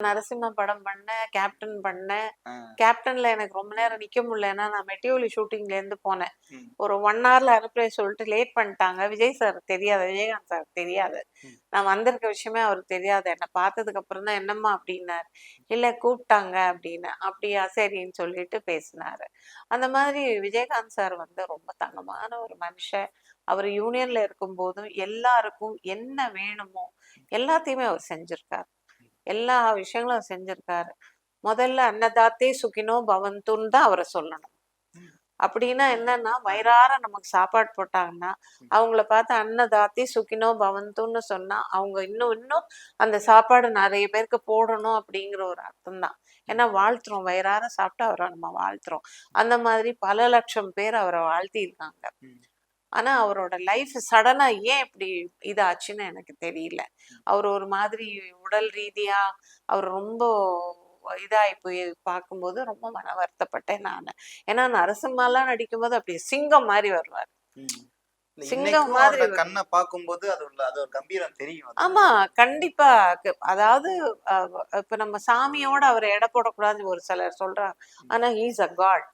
நரசிம்ம படம் பண்ணேன் கேப்டன் பண்ணேன். கேப்டன்ல எனக்கு ரொம்ப நேரம் நிக்க முடியல. ஏன்னா நான் மெட்டியோலி ஷூட்டிங்ல இருந்து போனேன். ஒரு ஒன் ஹவர்ல அனுப்புறேன் சொல்லிட்டு லேட் பண்ணிட்டாங்க. விஜய் சார் தெரியாது விஜயகாந்த் சார் தெரியாது. நான் வந்திருக்க விஷயமே அவருக்கு தெரியாது. என்னை பார்த்ததுக்கு அப்புறம் தான் என்னம்மா அப்படின்னாரு. இல்ல கூப்பிட்டாங்க அப்படின்னு. அப்படியா சரின்னு சொல்லிட்டு பேசினாரு. அந்த மாதிரி விஜயகாந்த் சார் வந்து ரொம்ப தங்கமான ஒரு மனுஷன். அவர் யூனியன்ல இருக்கும் போதும் எல்லாருக்கும் என்ன வேணுமோ எல்லாத்தையுமே அவர் செஞ்சிருக்காரு. எல்லா விஷயங்களும் செஞ்சிருக்காரு. முதல்ல அன்னதாத்தே சுகினோ பவந்துன்னு தான் அவரை சொல்லணும். அப்படின்னா என்னன்னா வயிறார நமக்கு சாப்பாடு போட்டாங்கன்னா அவங்கள பார்த்து அன்னதாத்தி சுகினோ பவந்துன்னு சொன்னா அவங்க இன்னும் இன்னும் அந்த சாப்பாடு நிறைய பேருக்கு போடணும் அப்படிங்கிற ஒரு அர்த்தம் தான். ஏன்னா வாழ்த்துறோம். வயிறார சாப்பிட்டு அவரை நம்ம வாழ்த்துறோம். அந்த மாதிரி பல லட்சம் பேர் அவரை வாழ்த்தி இருக்காங்க ம். ஆனா அவரோட லைஃப் சடனா ஏன் இப்படி இதாச்சுன்னு எனக்கு தெரியல. அவர் ஒரு மாதிரி உடல் ரீதியா அவர் ரொம்ப இதாகி போய் பார்க்கும்போது ரொம்ப மன வருத்தப்பட்டேன் நான். ஏன்னா நரசிம்மாலாம் நடிக்கும்போது அப்படி சிங்கம் மாதிரி வருவார். சிங்கம் மாதிரி கண்ணை பார்க்கும்போது அது அது ஒரு கம்பீரம் தெரியும். ஆமா கண்டிப்பா அதாவது இப்ப நம்ம சாமியோட அவரை எடை போடக்கூடாதுன்னு ஒரு சிலர் சொல்றாங்க. ஆனா ஹீஸ் அ காட்